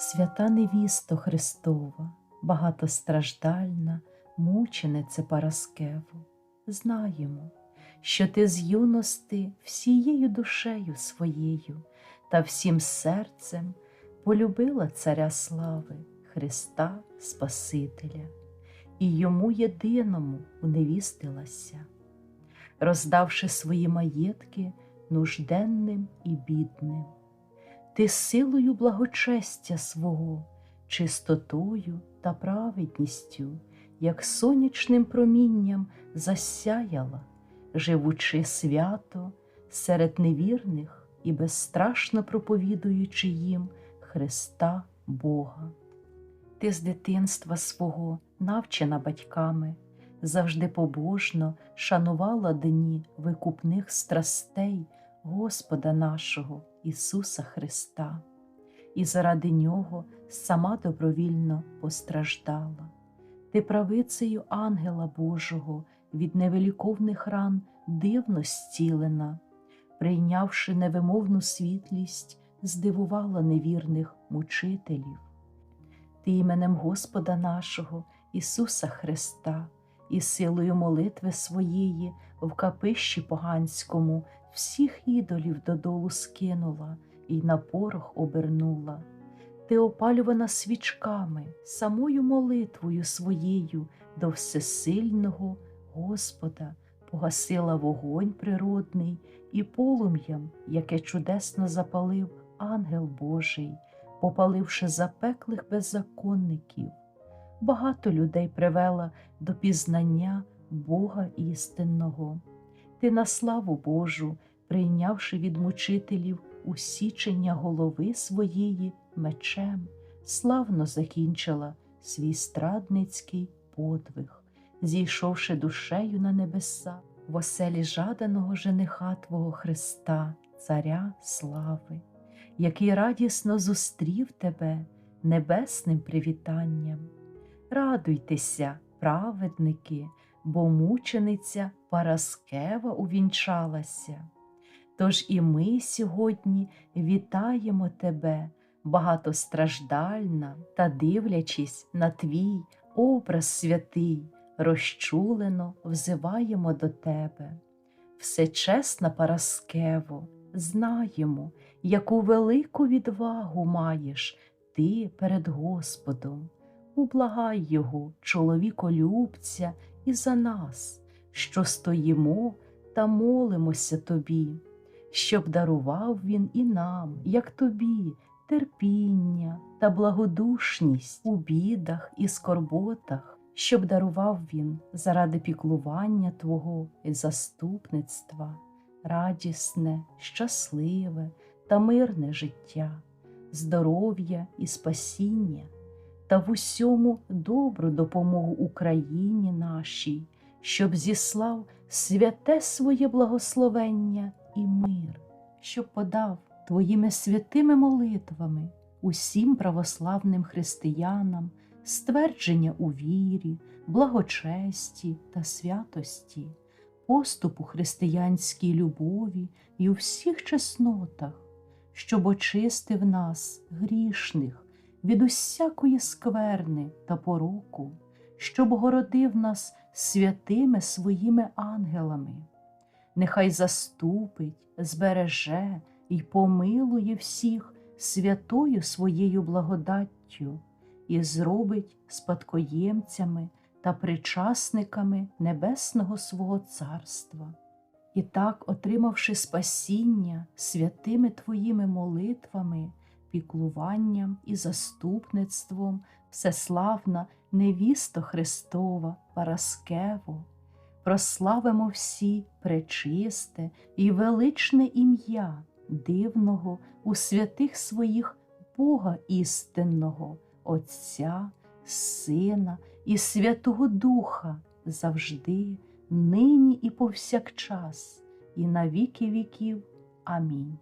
Свята невісто Христова, багатостраждальна, мученице Параскеву, знаємо, що ти з юности всією душею своєю та всім серцем полюбила Царя слави, Христа Спасителя, і йому єдиному уневістилася, роздавши свої маєтки нужденним і бідним ти силою благочестя свого, чистотою та праведністю, як сонячним промінням засяяла, живучи свято серед невірних і безстрашно проповідуючи їм Христа Бога. Ти з дитинства свого, навчена батьками, завжди побожно шанувала дні викупних страстей Господа нашого Ісуса Христа, і заради Нього сама добровільно постраждала. Ти правицею ангела Божого від невеликовних ран дивно зцілена, прийнявши невимовну світлість, здивувала невірних мучителів. Ти іменем Господа нашого, Ісуса Христа, і силою молитви своєї в капищі поганському всіх ідолів додолу скинула і на порох обернула. Ти опалювана свічками, самою молитвою своєю до всесильного Господа погасила вогонь природний і полум'ям, яке чудесно запалив ангел Божий, попаливши запеклих беззаконників. Багато людей привела до пізнання Бога істинного. Ти на славу Божу, прийнявши від мучителів усічення голови своєї мечем, славно закінчила свій страдницький подвиг, зійшовши душею на небеса в оселі жаданого жениха Твого Христа, Царя слави, який радісно зустрів тебе небесним привітанням. Радуйтеся, праведники, бо мучениця Параскева увінчалася. Тож і ми сьогодні вітаємо тебе, багатостраждальна та дивлячись на твій образ святий, розчулено взиваємо до тебе. Всечесна Параскево, знаємо, яку велику відвагу маєш ти перед Господом. Ублагай його, чоловіколюбця, і за нас, що стоїмо та молимося тобі, щоб дарував він і нам, як тобі, терпіння та благодушність у бідах і скорботах, щоб дарував він заради піклування Твого і заступництва, радісне, щасливе та мирне життя, здоров'я і спасіння та в усьому добру допомогу Україні нашій, щоб зіслав святе своє благословення і мир, щоб подав Твоїми святими молитвами усім православним християнам ствердження у вірі, благочесті та святості, поступу християнській любові і у всіх чеснотах, щоб очистив нас грішних від усякої скверни та пороку, щоб городив нас святими своїми ангелами, нехай заступить, збереже і помилує всіх святою своєю благодаттю і зробить спадкоємцями та причасниками небесного свого царства. І так, отримавши спасіння святими Твоїми молитвами, піклуванням і заступництвом всеславна невісто Христова Параскево, прославимо всі пречисте і величне ім'я дивного у святих своїх Бога істинного, Отця, Сина і Святого Духа завжди, нині і повсякчас, і на віки віків. Амінь.